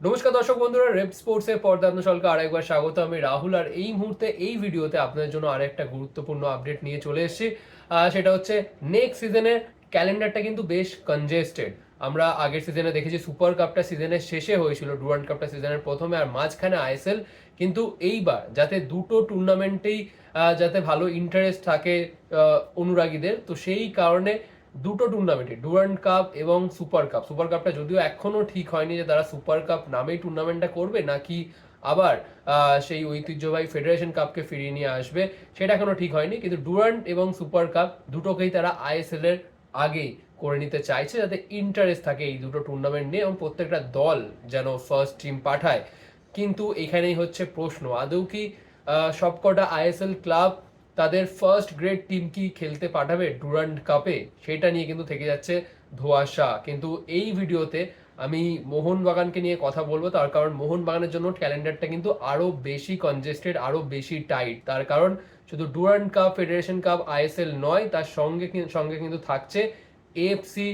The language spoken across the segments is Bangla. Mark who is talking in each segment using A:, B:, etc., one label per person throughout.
A: নমস্কার দর্শক বন্ধুরা, রেপ স্পোর্টস এর পর্দা সকলকে আরেকবার স্বাগত। আমি রাহুল, আর এই মুহূর্তে এই ভিডিওতে আপনাদের জন্য আরেকটা গুরুত্বপূর্ণ আপডেট নিয়ে চলে এসেছি। সেটা হচ্ছে নেক্সট সিজনের ক্যালেন্ডারটা কিন্তু বেশ কনজেস্টেড আমরা আগের সিজনে দেখেছি সুপার কাপটা সিজনের শেষে হয়েছিল ডুরান্ড কাপটা সিজনের প্রথমে, আর মাঝখানে আইএসএল কিন্তু এইবার যাতে দুটো টুর্নামেন্টেই যাতে ভালো ইন্টারেস্ট থাকে অনুরাগীদের, তো সেই কারণে দুটো টুর্নামেন্টে ডুরান্ড কাপ এবং সুপার কাপ সুপার কাপটা যদিও এখনও ঠিক হয়নি যে তারা সুপার কাপ নামেই টুর্নামেন্টটা করবে, নাকি আবার সেই ঐতিহ্যবাহী ফেডারেশন কাপকে ফিরিয়ে নিয়ে আসবে, সেটা এখনও ঠিক হয়নি। কিন্তু ডুরান্ড এবং সুপার কাপ দুটোকেই তারা আইএসএল এর আগেই করে নিতে চাইছে, যাতে ইন্টারেস্ট থাকে এই দুটো টুর্নামেন্ট নিয়ে এবং প্রত্যেকটা দল যেন ফার্স্ট টিম পাঠায়। কিন্তু এখানেই হচ্ছে প্রশ্ন, আদৌ কি সবকটা আইএসএল ক্লাব তাদের ফার্স্ট গ্রেড টিম কি খেলতে পাঠাবে ডুরান্ড কাপে সেটা নিয়ে কিন্তু থেকে যাচ্ছে ধোয়াশা কিন্তু এই ভিডিওতে আমি মোহনবাগানকে নিয়ে কথা বলব। তার কারণ মোহনবাগানের জন্য ক্যালেন্ডারটা কিন্তু আরও বেশি কনজেস্টেড আরও বেশি টাইট তার কারণ শুধু Durand cup federation cup ISL নয়, তার সঙ্গে সঙ্গে কিন্তু থাকছে এএফসি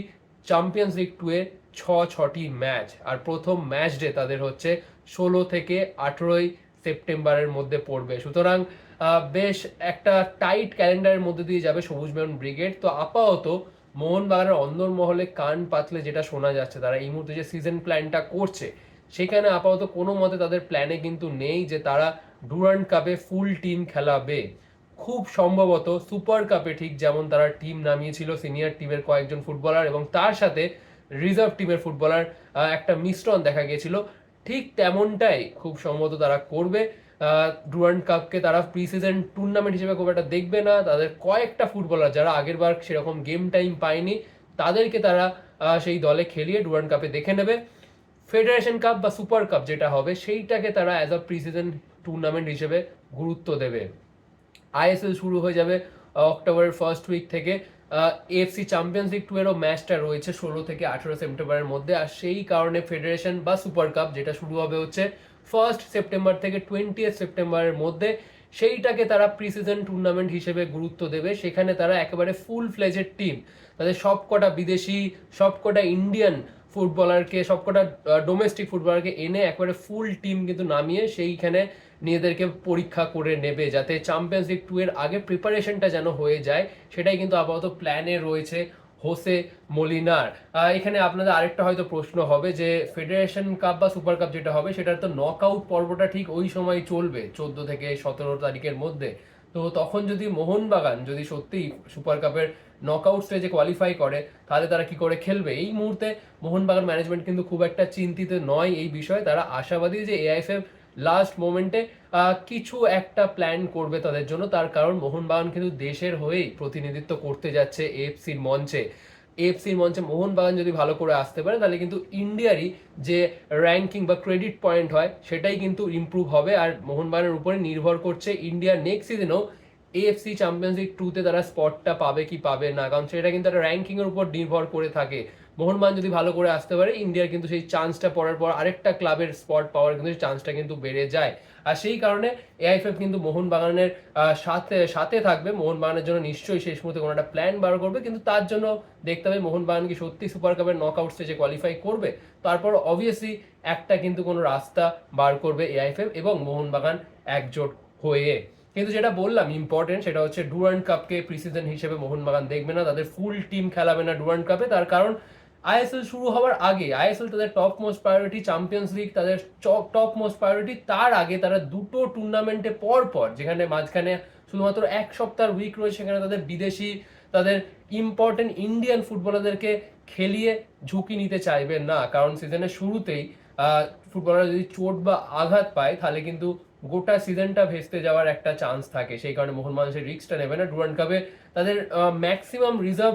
A: চ্যাম্পিয়ন্স লিগ টু এ ছ, ছটি ম্যাচ আর প্রথম ম্যাচ ডে তাদের হচ্ছে ষোলো থেকে আঠেরোই সেপ্টেম্বরের মধ্যে পড়বে। সুতরাং বেশ একটা টাইট ক্যালেন্ডারের মধ্যে দিয়ে যাবে সবুজ মেরুন ব্রিগেড তো আপাতত মোহনবাগানের অন্দরমহলে কান পাতলে যেটা শোনা যাচ্ছে, তারা এই মুহূর্তে যে সিজন প্ল্যানটা করছে, সেখানে আপাতত কোনো মতে তাদের প্ল্যানে কিন্তু নেই যে তারা ডুরান্ড কাপে ফুল টিম খেলাবে। খুব সম্ভবত সুপার কাপে ঠিক যেমন তারা টিম নামিয়েছিল সিনিয়র টিমের কয়েকজন ফুটবলার এবং তার সাথে রিজার্ভ টিমের ফুটবলার একটা মিশ্রণ দেখা গিয়েছিল। ঠিক তেমনটাই খুব সম্ভবত তারা করবে। ডুরান্ড কাপকে তারা প্রি সিজন টুর্নামেন্ট হিসেবে খুব একটা দেখবে না। তাদের কয়েকটা ফুটবলার যারা আগের বার সেরকম গেম টাইম পায়নি, তাদেরকে তারা সেই দলে খেলিয়ে ডুরান্ড কাপে দেখে নেবে। ফেডারেশন কাপ বা সুপার কাপ যেটা হবে, সেইটাকে তারা as a pre season tournament হিসেবে গুরুত্ব দেবে। আইএসএল শুরু হয়ে যাবে অক্টোবরের ফার্স্ট উইক থেকে। এএফসি চ্যাম্পিয়ন্স লিগ টু এরও ম্যাচটা রয়েছে ষোলো থেকে আঠেরো সেপ্টেম্বরের মধ্যে। আর সেই কারণে ফেডারেশন বা সুপার কাপ যেটা শুরু হবে হচ্ছে ফার্স্ট সেপ্টেম্বর থেকে টোয়েন্টি সেপ্টেম্বরের মধ্যে সেইটাকে তারা প্রি সিজন টুর্নামেন্ট হিসেবে গুরুত্ব দেবে। সেখানে তারা একেবারে ফুল ফ্লেজের টিম তাদের সবকটা বিদেশি, সবকটা ইন্ডিয়ান ফুটবলারকে সবকটা ডোমেস্টিক ফুটবলারকে এনে একবারে ফুল টিম কিন্তু নামিয়ে সেইখানে নিজেদেরকে পরীক্ষা করে নেবে যাতে চ্যাম্পিয়ন্স লিগ টু এর আগে প্রিপারেশনটা যেন হয়ে যায়। সেটাই কিন্তু আপাতত প্ল্যানে রয়েছে। হোসে মলিনার। এখানে আপনাদের আরেকটা হয়তো প্রশ্ন হবে যে ফেডারেশন কাপ বা সুপার কাপ যেটা হবে, সেটার তো নক আউট পর্বটা ঠিক ওই সময় চলবে, চোদ্দ থেকে সতেরো তারিখের মধ্যে। তো তখন যদি মোহনবাগান যদি সত্যিই সুপার কাপের নক নকআউট স্টেজে কোয়ালিফাই করে, তাহলে তারা কি করে খেলবে? এই মুহূর্তে মোহনবাগান ম্যানেজমেন্ট কিন্তু খুব একটা চিন্তিত নয় এই বিষয়ে। তারা আশাবাদী যে এআইএফএফ লাস্ট মোমেন্টে কিছু একটা প্ল্যান করবে তাদের জন্য। তার কারণ মোহনবাগান কিন্তু দেশের হয়েই প্রতিনিধিত্ব করতে যাচ্ছে এএফসির মঞ্চে। এফসির মঞ্চে মোহনবাগান যদি ভালো করে আসতে পারে, তাহলে কিন্তু ইন্ডিয়ারই যে র্যাঙ্কিং বা ক্রেডিট পয়েন্ট হয়, সেটাই কিন্তু ইমপ্রুভ হবে। আর মোহনবাগানের উপরে নির্ভর করছে ইন্ডিয়ার নেক্সট সিজনেও এএফসি চ্যাম্পিয়ন্স লিগ টুতে তারা স্পটটা পাবে কি পাবে না? কারণ সেটা কিন্তু একটা র্যাঙ্কিংয়ের উপর নির্ভর করে থাকে। মোহনবাগান যদি ভালো করে আসতে পারে, ইন্ডিয়ার কিন্তু সেই চান্সটা পড়ার পর আরেকটা ক্লাবের স্পট পাওয়ার কিন্তু সেই চান্সটা কিন্তু বেড়ে যায়। আর সেই কারণে এআইএফএফ কিন্তু মোহনবাগানের সাথে সাথে থাকবে। মোহনবাগানের জন্য নিশ্চয়ই শেষ মুহূর্তে কোনো একটা প্ল্যান বার করবে। কিন্তু তার জন্য দেখতে হবে মোহনবাগান কি সত্যি সুপার কাপের নক আউট স্টেজে কোয়ালিফাই করবে, তারপর অবভিয়াসলি একটা কিন্তু কোনো রাস্তা বার করবে এআইএফএফ এবং মোহনবাগান একজোট হয়ে। কিন্তু যেটা বললাম ইম্পর্টেন্ট সেটা হচ্ছে ডুরান্ড কাপকে প্রিসিজন হিসেবে মোহনবাগান দেখবে না, তাদের ফুল টিম খেলাবে না ডুরান্ড কাপে তার কারণ আইএসএল শুরু হওয়ার আগে, আইএসএল তাদের top most priority champions league তাদের টপ মোস্ট প্রায়োরিটি তার আগে তারা দুটো টুর্নামেন্টে পর পর, যেখানে মাঝখানে শুধুমাত্র এক সপ্তাহ উইক রয়েছে, সেখানে তাদের বিদেশি, তাদের ইম্পর্টেন্ট ইন্ডিয়ান ফুটবলারদেরকে খেলিয়ে ঝুঁকি নিতে চাইবে না। কারণ সিজনের শুরুতেই ফুটবলার যদি চোট বা আঘাত পায়, তাহলে কিন্তু গোটা সিজনটা ভেস্তে যাওয়ার একটা চান্স থাকে। সেই কারণে মোহনবাগান সেই রিস্কটা নেবে না। ডুরান্ড কাপে তাদের ম্যাক্সিমাম রিজার্ভ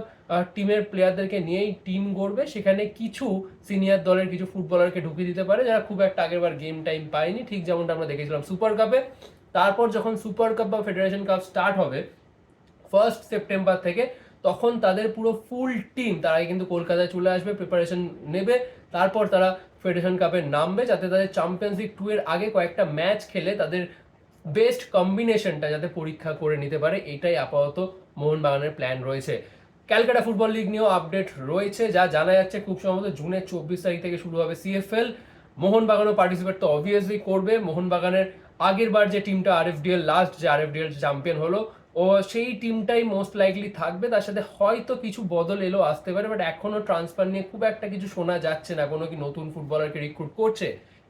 A: টিমের প্লেয়ারদেরকে নিয়েই টিম গড়বে। সেখানে কিছু সিনিয়র দলের কিছু ফুটবলারকে ঢুকিয়ে দিতে পারে, যারা খুব একটা আগেরবার গেম টাইম পায়নি। ঠিক যেমনটা আমরা দেখেছিলাম সুপার কাপে তারপর যখন সুপার কাপ বা ফেডারেশন কাপ স্টার্ট হবে ফার্স্ট সেপ্টেম্বর থেকে তখন তাদের পুরো ফুল টিম তারাই কিন্তু কলকাতায় চলে আসবে প্রিপারেশন নেবে, তারপর তারা ফেডারেশন কাপে নামবে, যাতে তাদের চ্যাম্পিয়ন্স লিগ টু এর আগে কয়েকটা ম্যাচ খেলে তাদের বেস্ট কম্বিনেশনটা যাতে পরীক্ষা করে নিতে পারে, এটাই আপাতত মোহনবাগানের প্ল্যান রয়েছে। ক্যালকাটা ফুটবল লিগ নিয়েও আপডেট রয়েছে, যা জানা যাচ্ছে খুব সম্ভবত জুনের চব্বিশ তারিখ থেকে শুরু হবে সিএফএল মোহনবাগানও পার্টিসিপেট তো অবভিয়াসলি করবে, মোহনবাগানের আগের বার যে টিমটা আরএফডিএল লাস্ট যে আরএফডিএল চ্যাম্পিয়ন হলো ও সেই টিমটাই মোস্ট লাইকলি থাকবে। তার সাথে হয়তো কিছু বদল এলো, আসতে পারে বাট এখনও ট্রান্সফার নিয়ে খুব একটা কিছু শোনা যাচ্ছে না। কোনো কি নতুন ফুটবলারকে রিক্রুট করছে,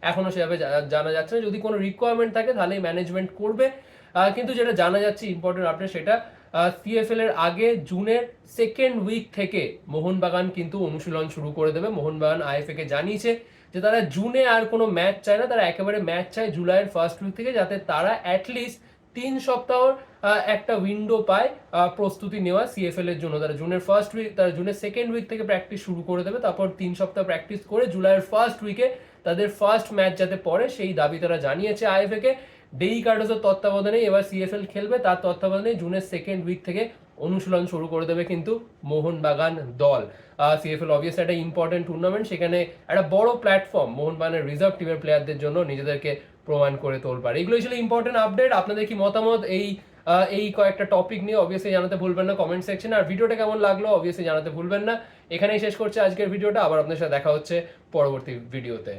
A: এখনও সেভাবে জানা যাচ্ছে না। যদি কোনো রিকোয়ারমেন্ট থাকে তাহলেই ম্যানেজমেন্ট করবে। কিন্তু যেটা জানা যাচ্ছে ইম্পর্টেন্ট আপডেট সেটা সিএফএল এর আগে জুনের সেকেন্ড উইক থেকে মোহনবাগান কিন্তু অনুশীলন শুরু করে দেবে। মোহনবাগান আইএফএ কে জানিয়েছে যে তারা জুনে আর কোনো ম্যাচ চায় না। তারা একেবারে ম্যাচ চায় জুলাইয়ের ফার্স্ট উইক থেকে, যাতে তারা অ্যাটলিস্ট তিন সপ্তাহর একটা উইন্ডো পায় প্রস্তুতি নেওয়া সিএফএল এর জন্য। তারা জুনের ফার্স্ট উইক তারা জুনের সেকেন্ড উইক থেকে প্র্যাকটিস শুরু করে দেবে, তারপর তিন সপ্তাহ প্র্যাকটিস করে জুলাইয়ের ফার্স্ট উইকে তাদের ফার্স্ট ম্যাচ যাতে পড়ে, সেই দাবি তারা জানিয়েছে আইএফএ কে ডেই কার্ডোসের তত্ত্বাবধানে এবার সিএফএল খেলবে, তার তত্ত্বাবধানে জুনের সেকেন্ড উইক থেকে অনুশীলন শুরু করে দেবে কিন্তু মোহনবাগান দল। সিএফএল অবভিয়াস একটা ইম্পর্টেন্ট টুর্নামেন্ট সেখানে একটা বড় প্ল্যাটফর্ম মোহনবাগানের রিজার্ভ টিমের প্লেয়ারদের জন্য নিজেদেরকে প্রমাণ করে তোল তোলবার এগুলো ছিল ইম্পর্টেন্ট আপডেট আপনাদের কি মতামত এই এই কয়েকটা টপিক নিয়ে অবভিয়াসলি জানাতে ভুলবেন না কমেন্ট সেকশন আর ভিডিওটা কেমন লাগল অবভিয়াসলি জানাতে ভুলবেন না। এখানেই শেষ করছে আজকের ভিডিওটা আবার আপনাদের সাথে দেখা হচ্ছে পরবর্তী ভিডিওতে